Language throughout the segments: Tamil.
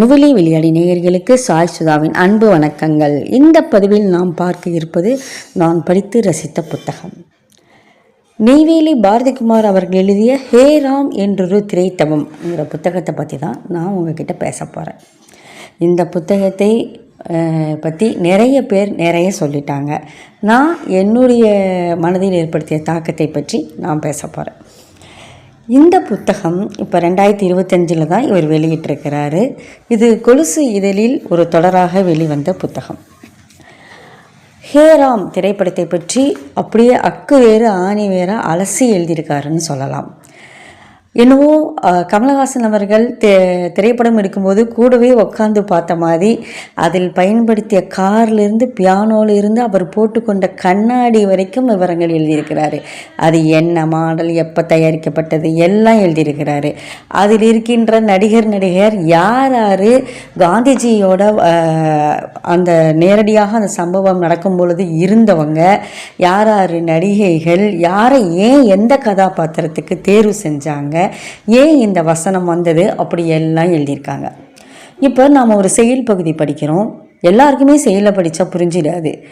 நுவலி விளையாடி நேயர்களுக்கு சாய் சுதாவின் அன்பு வணக்கங்கள். இந்த பதிவில் நாம் பார்க்க இருப்பது நான் படித்து ரசித்த புத்தகம். நெய்வேலி பாரதிகுமார் அவர்கள் எழுதிய ஹே ராம் என்றொரு திரைத்தவம்ங்கிற புத்தகத்தை பற்றி தான் நான் உங்ககிட்ட பேச போகிறேன் இந்த புத்தகத்தை பற்றி நிறைய பேர் நிறைய சொல்லிட்டாங்க. நான் என்னுடைய மனதில் ஏற்படுத்திய தாக்கத்தை பற்றி நான் பேச போகிறேன் இந்த புத்தகம் இப்போ ரெண்டாயிரத்தி இருபத்தஞ்சில் தான் இவர் வெளியிட்டிருக்கிறாரு. இது கொலுசு இதழில் ஒரு தொடராக வெளிவந்த புத்தகம். ஹேராம் திரைப்படத்தை பற்றி அப்படியே அக்கு வேறு ஆணி வேற அலசி எழுதியிருக்காருன்னு சொல்லலாம். என்னவோ கமலஹாசன் அவர்கள் தெ திரைப்படம் எடுக்கும்போது கூடவே உட்காந்து பார்த்த மாதிரி அதில் பயன்படுத்திய கார்லேருந்து பியானோலேருந்து அவர் போட்டுக்கொண்ட கண்ணாடி வரைக்கும் விவரங்கள் எழுதியிருக்கிறாரு. அது என்ன மாடல் எப்போ தயாரிக்கப்பட்டது எல்லாம் எழுதியிருக்கிறாரு. அதில் இருக்கின்ற நடிகர் நடிகர் யார் யார் காந்திஜியோட அந்த நேரடியாக அந்த சம்பவம் நடக்கும் பொழுது இருந்தவங்க யார் யார் நடிகைகள் யாரை ஏன் எந்த கதாபாத்திரத்துக்கு தேர்வு செஞ்சாங்க ஏன் இந்த வசனம் வந்தது? அப்படி எல்லாம் எழுதியிருக்காங்க. இப்போ நாம் ஒரு செயல் பகுதி படிக்கிறோம். எல்லாருக்குமே செயலை படித்தா புரிஞ்சிடாது.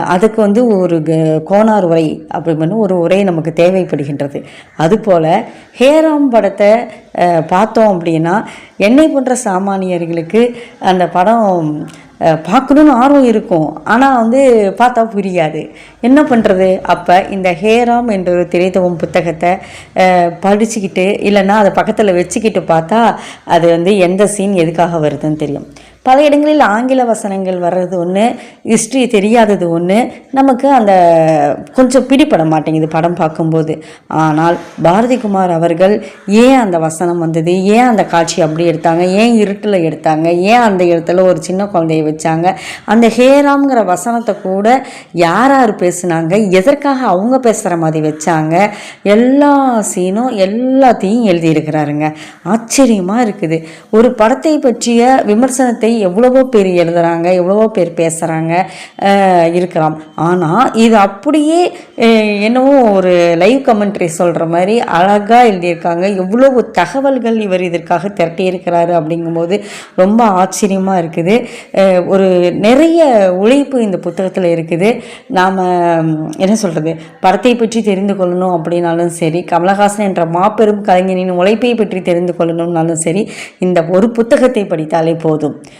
அதுக்கு வந்து ஒரு க- கோனார் உரை அப்படின்னு ஒரு உரை நமக்கு தேவைப்படுகின்றது. அதுபோல் ஹேராம் படத்தை பார்த்தோம் அப்படின்னா என்னை போன்ற சாமானியர்களுக்கு அந்த படம் பார்க்கணுன்னு ஆர்வம் இருக்கும். ஆனால் வந்து பார்த்தா புரியாது. என்ன பண்ணுறது அப்போ இந்த ஹேராம் என்ற ஒரு திரைத்தவம் புத்தகத்தை படிச்சுக்கிட்டு இல்லைன்னா அதை பக்கத்தில் வச்சுக்கிட்டு பார்த்தா அது வந்து எந்த சீன் எதுக்காக வருதுன்னு தெரியும். பல இடங்களில் ஆங்கில வசனங்கள் வர்றது ஒன்று ஹிஸ்ட்ரி தெரியாதது ஒன்று நமக்கு அந்த கொஞ்சம் பிடிப்பட மாட்டேங்குது படம் பார்க்கும்போது. ஆனால் பாரதிகுமார் அவர்கள் ஏன் அந்த வசனம் வந்தது? ஏன் அந்த காட்சி அப்படி எடுத்தாங்க? ஏன் இருட்டில் எடுத்தாங்க? ஏன் அந்த இடத்துல ஒரு சின்ன குழந்தைய வச்சாங்க? அந்த ஹேராம்ங்கிற வசனத்தை கூட யார் யார் பேசுனாங்க? எதற்காக அவங்க பேசுகிற மாதிரி வச்சாங்க? எல்லா சீனும் எல்லாத்தையும் எழுதியிருக்கிறாருங்க. ஆச்சரியமாக இருக்குது. ஒரு படத்தை பற்றிய விமர்சனத்தை எவ்வளவோ பேர் எழுதுறாங்க எவ்வளவோ பேர் பேசுகிறாங்க இருக்கலாம். ஆனால் இது அப்படியே என்னவோ ஒரு லைவ் கமெண்ட்ரி சொல்கிற மாதிரி அழகாக எழுதியிருக்காங்க. எவ்வளவு தகவல்கள் இவர் இதற்காக திரட்டியிருக்கிறாரு அப்படிங்கும்போது ரொம்ப ஆச்சரியமாக இருக்குது. ஒரு நிறைய உழைப்பு இந்த புத்தகத்தில் இருக்குது. நாம் என்ன சொல்கிறது படத்தை பற்றி தெரிந்து கொள்ளணும் அப்படின்னாலும் சரி கமலஹாசன் என்ற மாபெரும் கலைஞனின் உழைப்பை பற்றி தெரிந்து கொள்ளணும்னாலும் சரி இந்த ஒரு புத்தகத்தை படித்தாலே போதும்.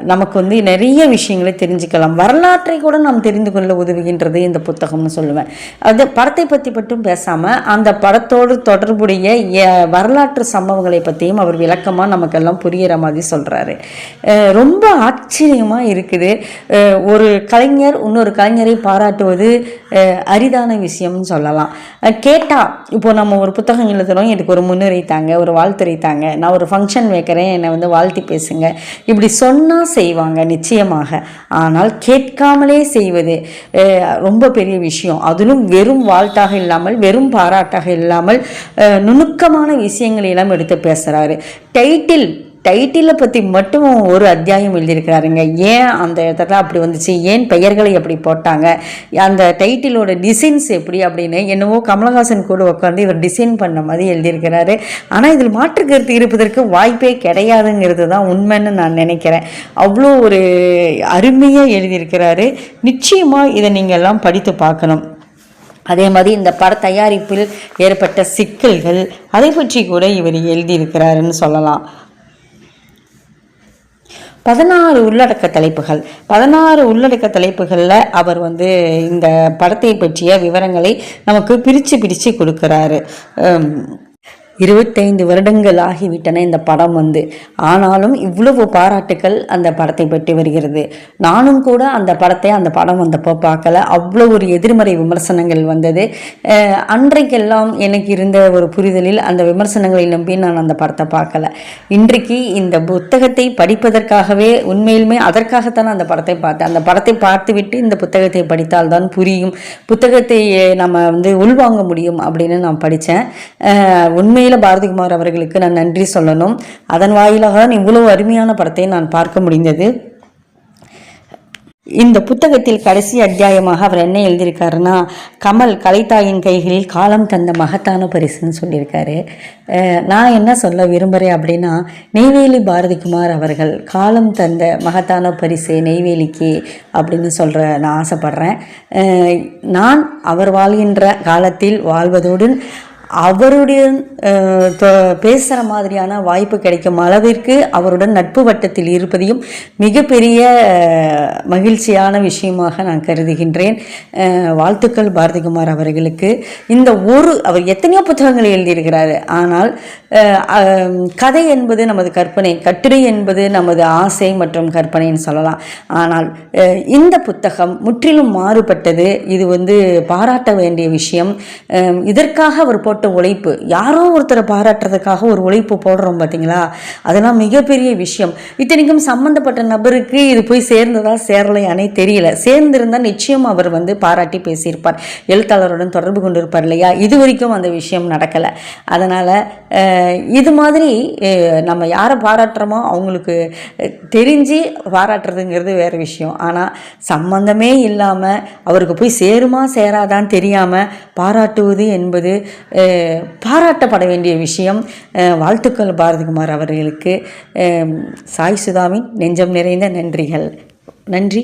நமக்கு வந்து நிறைய விஷயங்களை தெரிஞ்சுக்கலாம். வரலாற்றை கூட நாம் தெரிந்து கொள்ள உதவுகின்றது இந்த புத்தகம்னு சொல்லுவேன். அது படத்தை பற்றி மட்டும் பேசாமல் அந்த படத்தோடு தொடர்புடைய எ- வரலாற்று சம்பவங்களை பற்றியும் அவர் விளக்கமாக நமக்கெல்லாம் புரிகிற மாதிரி சொல்கிறாரு ரொம்ப ஆச்சரியமாக இருக்குது. ஒரு கலைஞர் இன்னொரு கலைஞரை பாராட்டுவது அரிதான விஷயம்னு சொல்லலாம். கேட்டால் இப்போ நம்ம ஒரு புத்தகம் எழுதுகிறோம் எனக்கு ஒரு முன்னுரை தாங்க ஒரு வாழ்த்துரை தாங்க. நான் ஒரு ஃபங்க்ஷன் வைக்கிறேன் என்னை வந்து வாழ்த்தி பேசுங்க. இப்படி சொன்னால் செய்வாங்க நிச்சயமாக. ஆனால் கேட்காமலே செய்வது ரொம்ப பெரிய விஷயம். அதிலும் வெறும் வாழ்த்தாக இல்லாமல் வெறும் பாராட்டாக இல்லாமல் நுணுக்கமான விஷயங்களை எல்லாம் எடுத்து பேசுகிறாரு டைட்டில் டைட்டிலை பற்றி மட்டும் ஒரு அத்தியாயம் எழுதியிருக்கிறாருங்க. ஏன் அந்த இடத்துல அப்படி வந்துச்சு? ஏன் பெயர்களை அப்படி போட்டாங்க? அந்த டைட்டிலோட டிசைன்ஸ் எப்படி அப்படின்னு என்னவோ கமலஹாசன் கூட உட்காந்து இவர் டிசைன் பண்ண மாதிரி எழுதியிருக்கிறாரு. ஆனால் இதில் மாற்று கருத்து இருப்பதற்கு வாய்ப்பே கிடையாதுங்கிறது தான் உண்மைன்னு நான் நினைக்கிறேன். அவ்வளோ ஒரு அருமையாக எழுதியிருக்கிறாரு. நிச்சயமாக இதை நீங்கள் எல்லாம் படித்து பார்க்கணும். அதே மாதிரி இந்த பட தயாரிப்பில் ஏற்பட்ட சிக்கல்கள் அதை பற்றி கூட இவர் எழுதியிருக்கிறாருன்னு சொல்லலாம். பதினாறு உள்ளடக்க தலைப்புகள். பதினாறு உள்ளடக்க தலைப்புகளில் அவர் வந்து இந்த படத்தை பற்றிய விவரங்களை நமக்கு பிரித்து பிரித்து கொடுக்குறாரு. இருபத்தைந்து வருடங்கள் ஆகிவிட்டன இந்த படம் வந்து. ஆனாலும் இவ்வளவு பாராட்டுக்கள் அந்த படத்தை பற்றி வருகிறது. நானும் கூட அந்த படத்தை அந்த படம் வந்தப்போ பார்க்கல. அவ்வளோ ஒரு எதிர்மறை விமர்சனங்கள் வந்தது. அன்றைக்கெல்லாம் எனக்கு இருந்த ஒரு புரிதலில் அந்த விமர்சனங்களை நம்பி நான் அந்த படத்தை பார்க்கல. இன்றைக்கு இந்த புத்தகத்தை படிப்பதற்காகவே உண்மையிலுமே அதற்காகத்தான் அந்த படத்தை பார்த்தேன். அந்த படத்தை பார்த்துவிட்டு இந்த புத்தகத்தை படித்தால்தான் புரியும். புத்தகத்தை நம்ம வந்து உள்வாங்க முடியும் அப்படின்னு நான் படித்தேன். உண்மை உண்மையில் பாரதிகுமார் அவர்களுக்கு நான் நன்றி சொல்லணும். அதன் வாயிலாக தான் இவ்வளவு அருமையான படத்தை நான் பார்க்க முடிந்தது. இந்த புத்தகத்தில் கடைசி அத்தியாயமாக அவர் என்ன எழுதியிருக்காருன்னா கமல் கலைத்தாயின் கைகளில் காலம் தந்த மகத்தான பரிசுன்னு சொல்லியிருக்காரு. நான் என்ன சொல்ல விரும்புகிறேன் அப்படின்னா நெய்வேலி பாரதிகுமார் அவர்கள் காலம் தந்த மகத்தான பரிசு நெய்வேலிக்கு அப்படின்னு சொல்கிற நான் ஆசைப்படுறேன். நான் அவர் வாழ்கின்ற காலத்தில் வாழ்வதோடு அவருடைய பேசுகிற மாதிரியான வாய்ப்பு கிடைக்கும் அளவிற்கு அவருடன் நட்பு வட்டத்தில் இருப்பதையும் மிகப்பெரிய மகிழ்ச்சியான விஷயமாக நான் கருதுகின்றேன். வாழ்த்துக்கள் பாரதிகுமார் அவர்களுக்கு. இந்த ஒரு அவர் எத்தனையோ புத்தகங்களை எழுதியிருக்கிறார். ஆனால் கதை என்பது நமது கற்பனை கட்டுரை என்பது நமது ஆசை மற்றும் கற்பனைன்னு சொல்லலாம். ஆனால் இந்த புத்தகம் முற்றிலும் மாறுபட்டது. இது வந்து பாராட்ட வேண்டிய விஷயம். இதற்காக அவர் போட்ட உழைப்பு. யாரோ ஒருத்தரை பாராட்டுறதுக்காக ஒரு உழைப்பு போடுறோம் பார்த்தீங்களா அதெல்லாம் மிகப்பெரிய விஷயம். இத்தனைக்கும் சம்மந்தப்பட்ட நபருக்கு இது போய் சேர்ந்ததா சேரலையானே தெரியல. சேர்ந்திருந்தால் நிச்சயம் அவர் வந்து பாராட்டி பேசியிருப்பார். எழுத்தாளருடன் தொடர்பு கொண்டிருப்பார் இல்லையா? இது வரைக்கும் அந்த விஷயம் நடக்கலை. அதனால் இது மாதிரி நம்ம யாரை பாராட்டுறோமோ அவங்களுக்கு தெரிஞ்சு பாராட்டுறதுங்கிறது வேறு விஷயம். ஆனால் சம்மந்தமே இல்லாமல் அவருக்கு போய் சேருமா சேராதான்னு தெரியாமல் பாராட்டுவது என்பது பாராட்டப்பட வேண்டிய விஷயம் வாழ்த்துக்கள் பாரதிகுமார் அவர்களுக்கு. சாய் சுதாவின் நெஞ்சம் நிறைந்த நன்றிகள். நன்றி.